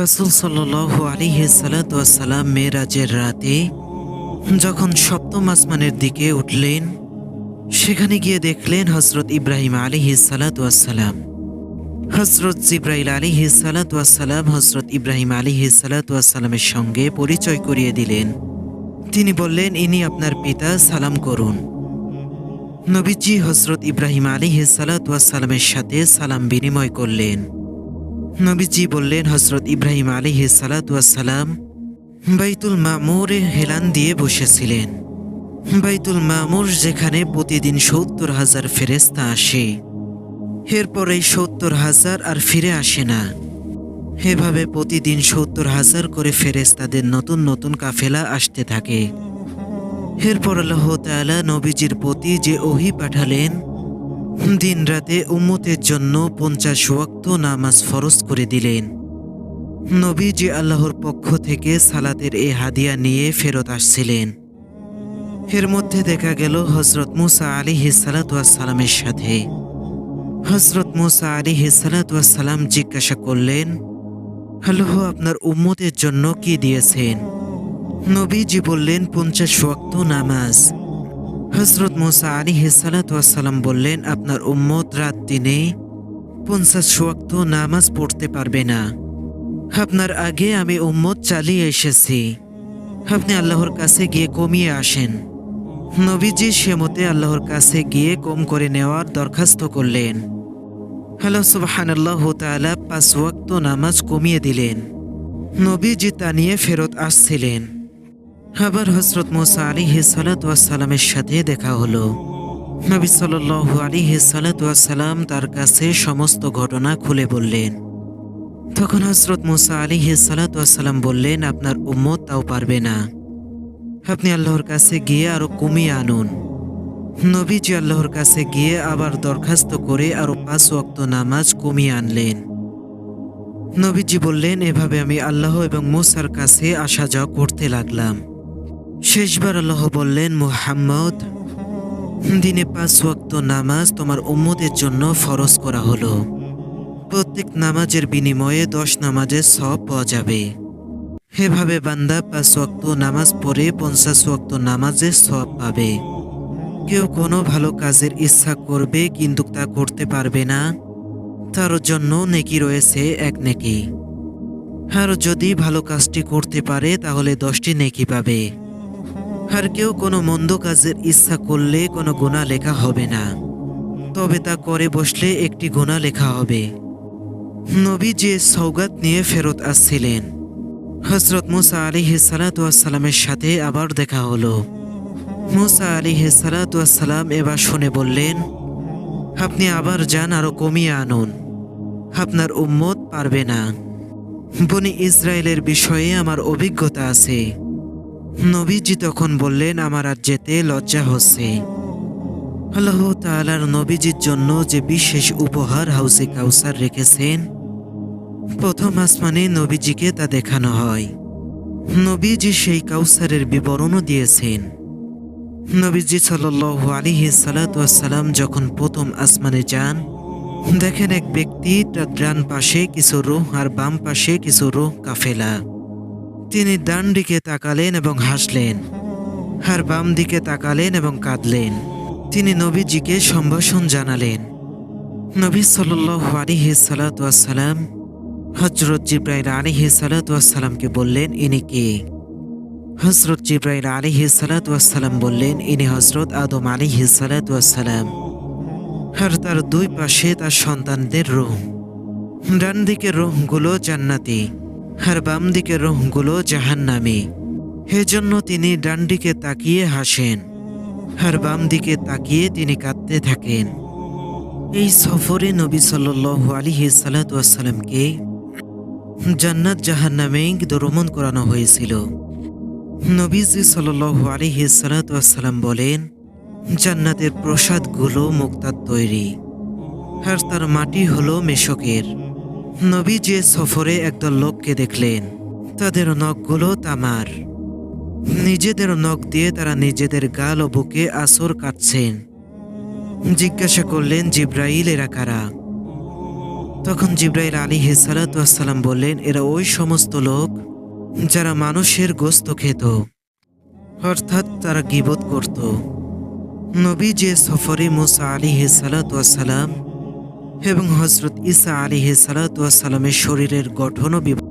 রাসুল সাল্লাহ আলিহে সালাতাম মেয়েরাজের রাতে যখন সপ্তম আসমানের দিকে উঠলেন, সেখানে গিয়ে দেখলেন হজরত ইব্রাহিম আলিহি সালাতাম হজরত জিব্রাইল আলিহি সালাতাম হজরত ইব্রাহিম আলিহি সালাতামের সঙ্গে পরিচয় করিয়ে দিলেন। তিনি বললেন, ইনি আপনার পিতা, সালাম করুন। নবীজি হজরত ইব্রাহিম আলিহি সালাতামের সাথে সালাম বিনিময় করলেন। নবীজি বললেন হজরত ইব্রাহিম আলিহি সালাতাম বাইতুল মামুরে হেলান দিয়ে বসেছিলেন। বাইতুল মামুর যেখানে প্রতিদিন সত্তর হাজার ফেরেস্তা আসে। এরপর এই সত্তর হাজার আর ফিরে আসে না। এভাবে প্রতিদিন সত্তর হাজার করে ফেরেস্তাদের নতুন নতুন কাফেলা আসতে থাকে। এরপর আল্লাহ তাআলা নবীজির প্রতি যে ওহি পাঠালেন দিন রাতে উম্মতের জন্য পঞ্চাশ ওয়াক্ত নামাজ ফরজ করে দিলেন। নবী যে আল্লাহর পক্ষ থেকে সালাতের এ হাদিয়া নিয়ে ফেরত আসছিলেন। এর মধ্যে দেখা গেল হজরত মুসা আলী সালামের সাথে। হজরত মুসা আলী সালাম জিজ্ঞাসা করলেন, আল্লাহ আপনার উম্মতের জন্য কি দিয়েছেন? নবীজি বললেন, পঞ্চাশ ওয়াক্ত নামাজ। হজরত মোসা আলী সালাম বললেন, আপনার উম্মত রাত দিনে পঞ্চাশ ওয়াক্ত নামাজ পড়তে পারবে না। আপনার আগে আমি উম্মত চালিয়ে এসেছি। আপনি আল্লাহর কাছে গিয়ে কমিয়ে আসেন। নবীজি সে মতে আল্লাহর কাছে গিয়ে কম করে নেওয়ার দরখাস্ত করলেন। হ্যালো সুবাহান আল্লাহ তালা পাঁচ ওয়াক্ত নামাজ কমিয়ে দিলেন। নবীজি তা নিয়ে ফেরত আসছিলেন। আবার হজরত মোসা আলী সালাতামের সাথে দেখা হলো। নবী সাল আলী সালাতাম তার কাছে সমস্ত ঘটনা খুলে বললেন। তখন হজরত মোসা আলী সালাতাম বললেন, আপনার উম্মত তাও পারবে না। আপনি আল্লাহর কাছে গিয়ে আরও কমিয়ে আনুন। নবীজি আল্লাহর কাছে গিয়ে আবার দরখাস্ত করে আরও পাঁচ ওয়াক্ত নামাজ কমিয়ে আনলেন। নবীজি বললেন, এভাবে আমি আল্লাহ এবং মোসার কাছে আসা যাওয়া করতে লাগলাম। শেষবার আল্লাহ বললেন, মুহাম্মদ, দিনে পাঁচ ওয়াক্ত নামাজ তোমার উম্মতের জন্য ফরজ করা হলো। প্রত্যেক নামাজের বিনিময়ে দশ নামাজের সব পাওয়া যাবে। এভাবে বান্দা পাঁচ ওয়াক্ত নামাজ পড়ে পঞ্চাশ ওয়াক্ত নামাজের সব পাবে। কেউ কোনো ভালো কাজের ইচ্ছা করবে কিন্তু তা করতে পারবে না। তার জন্য নেকি রয়েছে এক নেকি। আর যদি ভালো কাজটি করতে পারে, তাহলে দশটি নেকি পাবে। আর কেউ কোনো মন্দ কাজের ইচ্ছা করলে কোনো গোনা লেখা হবে না। তবে তা করে বসলে একটি গোনা লেখা হবে। নবী যে সৌগাত নিয়ে ফেরত আসছিলেন। হজরত মুসা আলী সালাতামের সাথে আবার দেখা হলো। মুসা আলী সালাতাম এবার শুনে বললেন, আপনি আবার যান আরও কমিয়ে আনুন। আপনার উম্মত পারবে না। বনি ইসরায়েলের বিষয়ে আমার অভিজ্ঞতা আছে। নবীজি তখন বললেন, আমার আর যেতে লজ্জা হচ্ছে। আল্লাহ তালার নবীজির জন্য যে বিশেষ উপহার হাউসে কাউসার রেখেছেন, প্রথম আসমানে নবীজিকে তা দেখানো হয়। নবীজি সেই কাউসারের বিবরণও দিয়েছেন। নবীজি সাল আলিহি সালাতাম যখন প্রথম আসমানে যান, দেখেন এক ব্যক্তি তার ডান পাশে কিছু রোহ আর বাম পাশে কিছু রোহ কাফেলা। তিনি ডান দিকে তাকালেন এবং হাসলেন, আর বাম দিকে তাকালেন এবং কাঁদলেন। তিনি নবীজিকে সম্ভাষণ জানালেন। নবী সাল আলিহি সালাতাম হজরত জিব্রাইল আলিহি সালাতামকে বললেন, ইনি কে? হজরত জিব্রাইল আলিহি সালাতাম বললেন, ইনি হজরত আদম আলিহি সালাতাম আর তার দুই পাশে তার সন্তানদের রুহ। ডান দিকের রুহগুলো জান্নাতি। আর বাম দিকের রুহগুলো জাহান্নামি। এজন্য তিনি ডান দিকে তাকিয়ে হাসেন, আর বাম দিকে তাকিয়ে তিনি কাঁদতে থাকেন। এই সফরে নবী সাল আলিহি সালাতামকে জান্নাত জাহান্নামে দরমন করানো হয়েছিল। নবীজি সাল আলিহি সালাতাম বলেন, জান্নাতের প্রসাদগুলো মুক্তার তৈরি, আর তার মাটি হলো মেশকের। নবী যে সফরে একদল লোককে দেখলেন, তাদের নখগুলো তামার। নিজেদের নখ দিয়ে তারা নিজেদের গাল ও বুকে আসর কাটছেন। জিজ্ঞাসা করলেন, জিব্রাইল, এরা কারা? তখন জিব্রাইল আলী সালাতাম বললেন, এরা ওই সমস্ত লোক যারা মানুষের গোস্ত খেত, অর্থাৎ তারা গিবত করত। নবী যে সফরে মুসা আলী সালাতাম এবং হজরত ইসা আলী সালাতামের শরীরের গঠনও ও বিব-